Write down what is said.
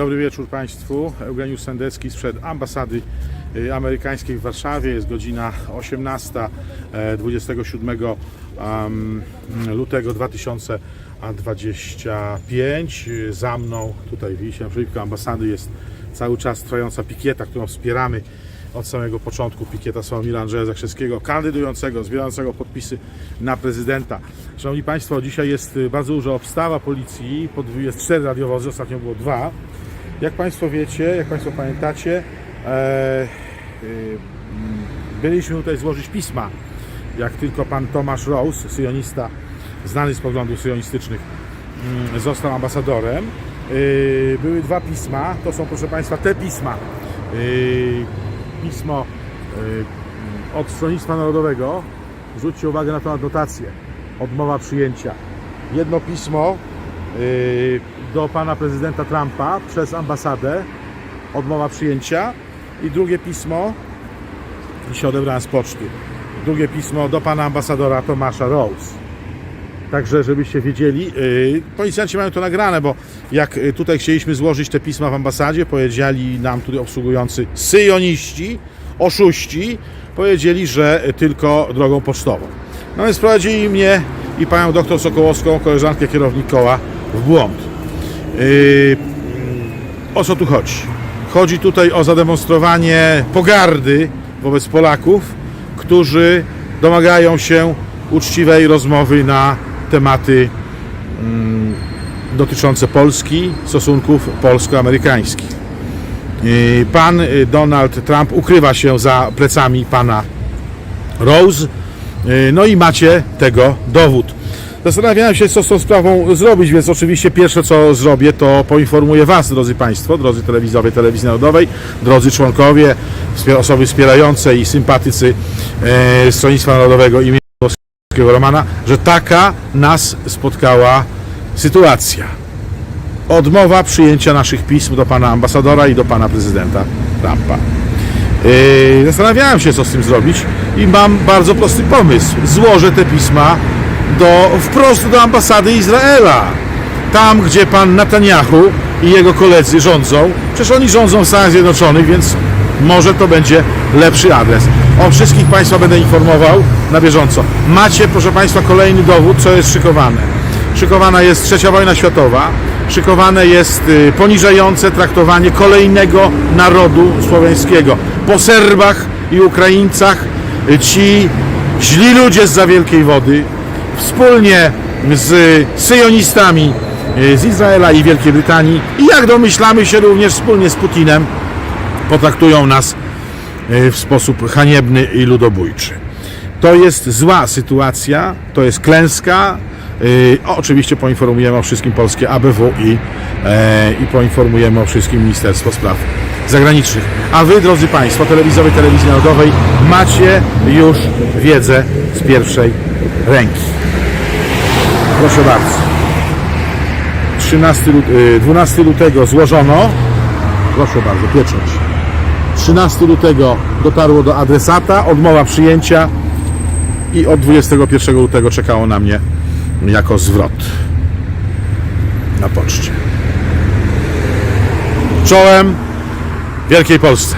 Dobry wieczór Państwu. Eugeniusz Sendecki sprzed ambasady y, amerykańskiej w Warszawie. Jest godzina 18, e, 27 em, lutego 2025. Y, Za mną, tutaj widzicie, naprzeciwko ambasady jest cały czas trwająca pikieta, którą wspieramy od samego początku. Pikieta Sławomira Andrzeja Zakrzewskiego, kandydującego, zbierającego podpisy na prezydenta. Szanowni Państwo, dzisiaj jest y, bardzo duża obstawa policji. Jest cztery radiowozy, ostatnio było dwa. Jak Państwo wiecie, jak Państwo pamiętacie, e, y, byliśmy tutaj złożyć pisma. Jak tylko pan Tomasz Rose, syjonista, znany z poglądów syjonistycznych, mm, został ambasadorem. Y, Były dwa pisma. To są, proszę Państwa, te pisma. Pismo od Stronnictwa Narodowego. Zwróćcie uwagę na tą adnotację. Odmowa przyjęcia. Jedno pismo do pana prezydenta Trumpa przez ambasadę. Odmowa przyjęcia. I drugie pismo dzisiaj odebrałem z poczty. Drugie pismo do pana ambasadora Tomasza Rose. Także, żebyście wiedzieli, yy, policjanci mają to nagrane, bo jak y, tutaj chcieliśmy złożyć te pisma w ambasadzie, powiedzieli nam tutaj obsługujący syjoniści, oszuści, powiedzieli, że y, tylko drogą pocztową. No więc prowadzili mnie i panią doktor Sokołowską, koleżankę kierownik koła, w błąd. Yy, o co tu chodzi? Chodzi tutaj o zademonstrowanie pogardy wobec Polaków, którzy domagają się uczciwej rozmowy na tematy mm, dotyczące Polski, stosunków polsko-amerykańskich. Yy, Pan Donald Trump ukrywa się za plecami pana Rose, yy, no i macie tego dowód. Zastanawiałem się, co z tą sprawą zrobić, więc oczywiście pierwsze, co zrobię, to poinformuję Was, drodzy Państwo, drodzy telewizowie Telewizji Narodowej, drodzy członkowie, osoby wspierające i sympatycy e, Stronnictwa Narodowego imienia Polskiego Romana, że taka nas spotkała sytuacja. Odmowa przyjęcia naszych pism do Pana Ambasadora i do Pana Prezydenta Trumpa. Yy, Zastanawiałem się, co z tym zrobić i mam bardzo prosty pomysł. Złożę te pisma do, wprost do ambasady Izraela. Tam, gdzie pan Netanyahu i jego koledzy rządzą. Przecież oni rządzą w Stanach Zjednoczonych, więc może to będzie lepszy adres. O wszystkich Państwa będę informował na bieżąco. Macie, proszę Państwa, kolejny dowód, co jest szykowane. Szykowana jest trzecia wojna światowa, szykowane jest y, poniżające traktowanie kolejnego narodu słowiańskiego. Po Serbach i Ukraińcach y, ci źli ludzie z za wielkiej wody wspólnie z syjonistami y, z Izraela i Wielkiej Brytanii i jak domyślamy się również wspólnie z Putinem potraktują nas y, w sposób haniebny i ludobójczy. To jest zła sytuacja, to jest klęska. O, Oczywiście poinformujemy o wszystkim polskie ABW i, e, i poinformujemy o wszystkim Ministerstwo Spraw Zagranicznych. A Wy, drodzy Państwo, telewizowej Telewizji Narodowej, macie już wiedzę z pierwszej ręki. Proszę bardzo. 13 lut- y, 12 lutego złożono. Proszę bardzo, pieczęć. 13 lutego dotarło do adresata, odmowa przyjęcia i od 21 lutego czekało na mnie jako zwrot na poczcie. Czołem Wielkiej Polsce.